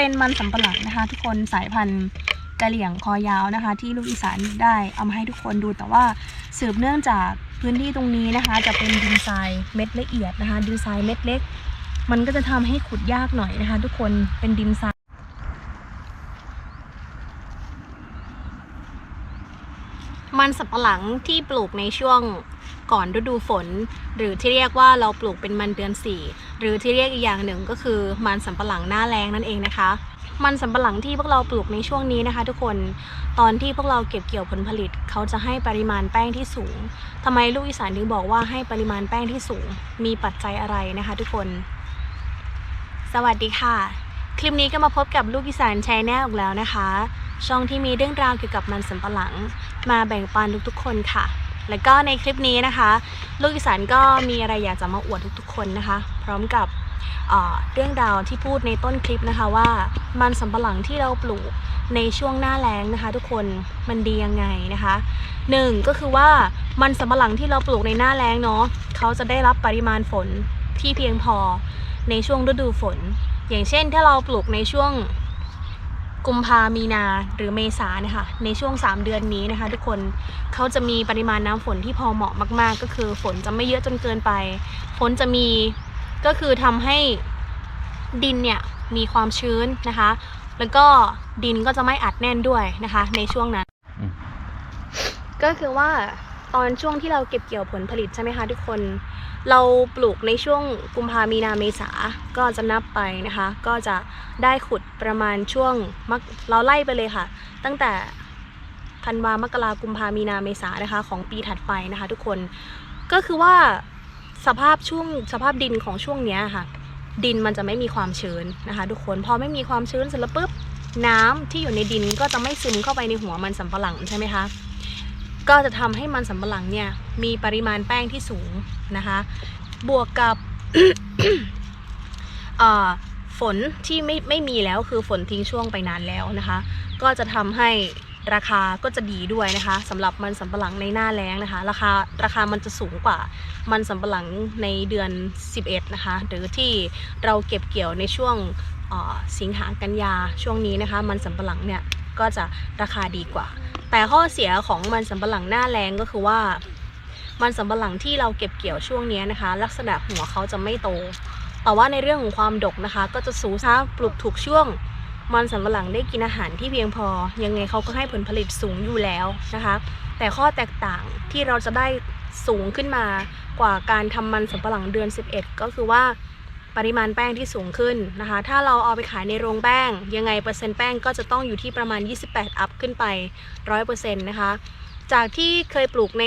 เป็นมันสำปะหลังนะคะ ทุกคนสายพันธุ์กะเหลี่ยงคอยาวนะคะ ที่ลูกอีสานได้เอามาให้ทุกคนดูแต่ว่าสืบเนื่องจากพื้นที่ตรงนี้นะคะ จะเป็นดินทรายเม็ดละเอียดนะคะ ดินทรายเม็ดเล็ก มันก็จะทำให้ขุดยากหน่อยนะคะ ทุกคนเป็นดินทรายมันสับปะหลังที่ปลูกในช่วง ก่อนฤดูฝน หรือที่เรียกว่าเราปลูกเป็นมันเดือนสี่หรือที่เรียกอีกอย่างหนึ่งก็คือมันสำปะหลังหน้าแรงนั่นเองนะคะมันสำปะหลังที่พวกเราปลูกในช่วงนี้นะคะ ทุกคนตอนที่พวกเราเก็บเกี่ยวผลผลิต เขาจะให้ปริมาณแป้งที่สูงทำไมลูกอีสานถึงบอกว่าให้ปริมาณแป้งที่สูง มีปัจจัยอะไรนะคะ ทุกคน สวัสดีค่ะ คลิปนี้ก็มาพบกับลูกอีสานชแนลอีกแล้วนะคะ ช่องที่มีเรื่องราวเกี่ยวกับมันสำปะหลัง มาแบ่งปันทุกๆคนค่ะ แล้วก็ในคลิปนี้นะคะ ลูกอีสานก็มีอะไรอยากจะมาอวดทุกๆ คนนะคะ พร้อมกับเเรื่องราวที่พูดในต้นคลิปนะคะว่ามันสำปะหลังที่เราปลูกในช่วงหน้าแล้งนะคะ ทุกคนมันดียังไงนะคะหนึ่งก็คือว่ามันสำปะหลังที่เราปลูกในหน้าแล้งเนาะเขาจะได้รับปริมาณฝนที่เพียงพอในช่วงฤดูฝน อย่างเช่นถ้าเราปลูกในช่วง กุมภามีนาหรือเมษาเนี่ยค่ะในช่วง 3 เดือนนี้นะคะ ทุกคนเขาจะมีปริมาณน้ำฝนที่พอเหมาะมาก ๆ ก็คือฝนจะไม่เยอะจนเกินไป ฝนจะมีก็คือทำให้ดินเนี่ยมีความชื้นนะคะ แล้วก็ดินก็จะไม่อัดแน่นด้วยนะคะ ในช่วงนั้นอืมก็คือว่า ตอนช่วงที่เราเก็บเกี่ยวผลผลิตใช่ไหมคะทุกคน เราปลูกในช่วงกุมภามีนาเมษาก็จะนับไปนะคะ ก็จะได้ขุดประมาณช่วงมักเราไล่ไปเลยค่ะ ตั้งแต่ธันวามกรากุมภามีนาเมษานะคะ ของปีถัดไปนะคะ ทุกคนก็คือว่าสภาพช่วงสภาพดินของช่วงเนี้ยค่ะ ดินมันจะไม่มีความชื้นนะคะ ทุกคนพอไม่มีความชื้นเสร็จแล้วปุ๊บน้ำที่อยู่ในดินก็จะไม่ซึมเข้าไปในหัวมันสำปะหลังใช่ไหมคะ ก็จะทำให้มันสำปะหลังเนี่ยมีปริมาณแป้งที่สูงนะคะ บวกกับฝนที่ไม่ไม่มีแล้วคือฝนทิ้งช่วงไปนานแล้วนะคะ ก็จะทำให้ราคาก็จะดีด้วยนะคะสำหรับมันสำปะหลังในหน้าแล้งนะคะ ราคาราคามันจะสูงกว่ามันสำปะหลังในเดือน 11 นะคะ หรือที่เราเก็บเกี่ยวในช่วงสิงหากันยาช่วงนี้นะคะ มันสำปะหลังเนี่ย ก็จะราคาดีกว่า แต่ข้อเสียของมันสำปะหลังหน้าแรงก็คือว่า มันสำปะหลังที่เราเก็บเกี่ยวช่วงนี้นะคะ ลักษณะหัวเขาจะไม่โต แต่ว่าในเรื่องของความดกนะคะ ก็จะสูงถ้าปลูกถูกช่วง มันสำปะหลังได้กินอาหารที่เพียงพอ ยังไงเขาก็ให้ผลผลิตสูงอยู่แล้วนะคะ แต่ข้อแตกต่างที่เราจะได้สูงขึ้นมากว่าการทำมันสำปะหลังเดือน 11 ก็คือว่า ปริมาณแป้งที่สูงขึ้นนะคะ ถ้าเราเอาไปขายในโรงแป้ง ยังไงเปอร์เซ็นต์แป้งก็จะต้องอยู่ที่ประมาณ 28 อัพขึ้นไป 100%นะคะ จากที่เคยปลูกใน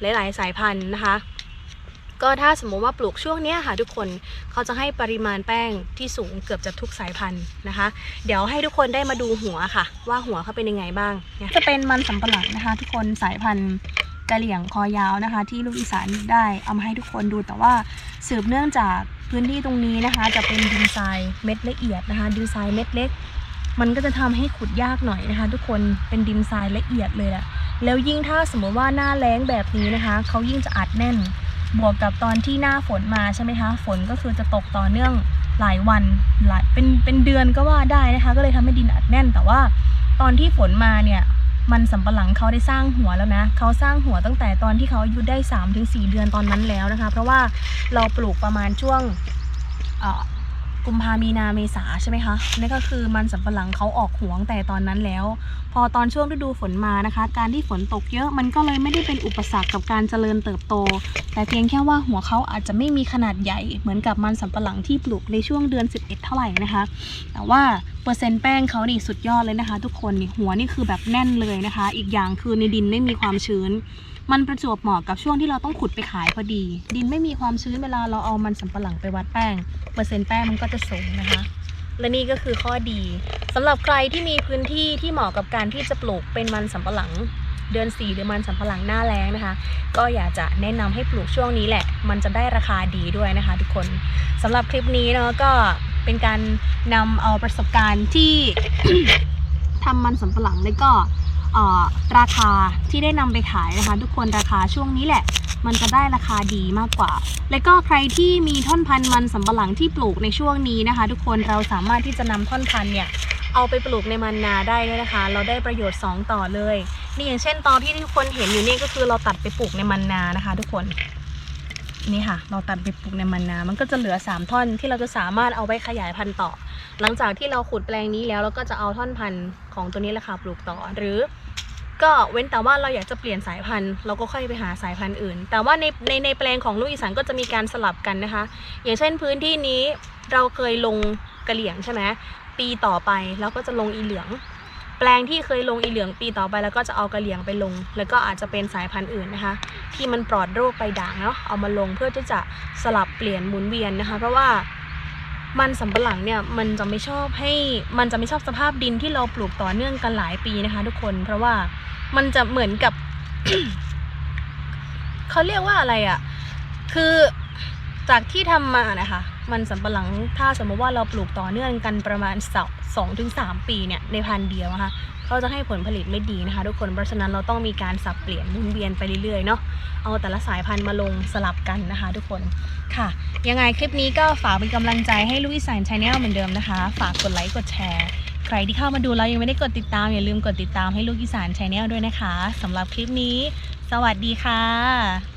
หลาย ๆ สายพันธุ์นะคะ ก็ถ้าสมมติว่าปลูกช่วงนี้ค่ะทุกคนเขาจะให้ปริมาณแป้งที่สูงเกือบจะทุกสายพันธุ์นะคะ เดี๋ยวให้ทุกคนได้มาดูหัวค่ะ ว่าหัวเขาเป็นยังไงบ้าง จะเป็นมันสำปะหลังนะคะ ทุกคนสายพันธุ์กะเหลี่ยงคอยาวนะคะ ที่ลูกอีสานได้เอามาให้ทุกคนดูแต่ว่าสืบเนื่องจาก พื้นที่ตรงนี้นะคะ จะเป็นดินทรายเม็ดละเอียดนะคะ ดินทรายเม็ดเล็ก มันก็จะทำให้ขุดยากหน่อยนะคะ ทุกคนเป็นดินทรายละเอียดเลยแหละแล้วยิ่งถ้าสมมติว่าหน้าแล้งแบบนี้นะคะเขายิ่งจะอัดแน่น บวกกับตอนที่หน้าฝนมาใช่ไหมคะฝนก็คือจะตกต่อเนื่องหลายวันหลายเป็นเป็นเดือนก็ว่าได้นะคะ ก็เลยทำให้ดินอัดแน่น แต่ว่าตอนที่ฝนมาเนี่ย มันสำปะหลังเขาได้สร้างหัวแล้วนะเขาสร้างหัวตั้งแต่ตอนที่เขาอายุได้3าถึงสเดือนตอนนั้นแล้วนะคะ เพราะว่าเราปลูกประมาณช่วง กุมภามีนาเมษาใช่ไหมคะนี่ก็คือมันสำปะหลังเขาออกหัวงแต่ตอนนั้นแล้ว พอตอนช่วงฤดูฝนมานะคะ การที่ฝนตกเยอะมันก็เลยไม่ได้เป็นอุปสรรคกับการเจริญเติบโต แต่เพียงแค่ว่าหัวเขาอาจจะไม่มีขนาดใหญ่เหมือนกับมันสำปะหลังที่ปลูกในช่วงเดือน 11 เท่าไหร่นะคะ แต่ว่าเปอร์เซ็นต์แป้งเขานี่สุดยอดเลยนะคะ ทุกคนนี่หัวนี่คือแบบแน่นเลยนะคะ อีกอย่างคือในดินไม่มีความชื้น มันประจวบเหมาะกับช่วงที่เราต้องขุดไปขายพอดี ดินไม่มีความชื้นเวลาเราเอามันสำปะหลังไปวัดแป้ง เปอร์เซ็นต์แป้งมันก็จะสูงนะคะ และนี่ก็คือข้อดีสำหรับใครที่มีพื้นที่ที่เหมาะกับการที่จะปลูกเป็นมันสำปะหลังเดือน4หรือมันสำปะหลังหน้าแล้งนะคะ ก็อยากจะแนะนำให้ปลูกช่วงนี้แหละ มันจะได้ราคาดีด้วยนะคะทุกคนสำหรับคลิปนี้เนาะก็เป็นการนำเอาประสบการณ์ที่ทำมันสำปะหลังแล้วก็ ราคาที่ได้นำไปขายนะคะ ทุกคนราคาช่วงนี้แหละ มันจะได้ราคาดีมากกว่า และก็ใครที่มีท่อนพันธุ์มันสำปะหลังที่ปลูกในช่วงนี้นะคะ ทุกคนเราสามารถที่จะนำท่อนพันธุ์เนี่ยเอาไปปลูกในมันนาได้ด้วยนะคะ เราได้ประโยชน์ 2 ต่อเลย นี่อย่างเช่นตอนที่ทุกคนเห็นอยู่นี่ก็คือเราตัดไปปลูกในมันนานะคะ ทุกคน นี่ค่ะ เราตัดไปปลูกในมันนา มันก็จะเหลือ 3 ท่อนที่เราจะสามารถเอาไปขยายพันธุ์ต่อ หลังจากที่เราขุดแปลงนี้แล้วเราก็จะเอาท่อนพันธุ์ของตัวนี้แหละค่ะปลูกต่อ หรือ ก็เว้นแต่ว่าเราอยากจะเปลี่ยนสายพันธุ์ เราก็ค่อยไปหาสายพันธุ์อื่น แต่ว่าในในในแปลงของลูกอีสานก็จะมีการสลับกันนะคะ อย่างเช่นพื้นที่นี้เราเคยลงกระเหลี่ยงใช่ไหมปีต่อไปเราก็จะลงอีเหลือง แปลงที่เคยลงอีเหลืองปีต่อไป แล้วก็จะเอากระเหลี่ยงไปลง แล้วก็อาจจะเป็นสายพันธุ์อื่นนะคะ ที่มันปลอดโรคไปด่างเนาะเอามาลงเพื่อที่จะสลับเปลี่ยนหมุนเวียนนะคะ เพราะว่ามันสำปะหลังเนี่ยมันจะไม่ชอบให้มันจะไม่ชอบสภาพดินที่เราปลูกต่อเนื่องกันหลายปีนะคะ ทุกคน เพราะว่ามันจะเหมือนกับ เขาเรียกว่าอะไรอะ่ะ คือจากที่ทำมานะคะ มันสำปะหลังถ้าสมมติว่าเราปลูกต่อเนื่องกันประมาณสองถึงสามปีเนี่ยในพันเดียวนะคะเขาจะให้ผลผลิตไม่ดีนะคะ ทุกคนเพราะฉะนั้นเราต้องมีการสับเปลี่ยนหมุนเวียนไปเรื่อยๆเนาะเอาแต่ละสายพันธุ์มาลงสลับกันนะคะ ทุกคนค่ะ ยังไงคลิปนี้ก็ฝากเป็นกำลังใจให้ลุยสานชาแนลเหมือนเดิมนะคะ ฝากกดไลค์กดแชร์ใครที่เข้ามาดูแล้วยังไม่ได้กดติดตามอย่าลืมกดติดตามให้ลูกอีสานชาแนลด้วยนะคะสำหรับคลิปนี้ สวัสดีค่ะ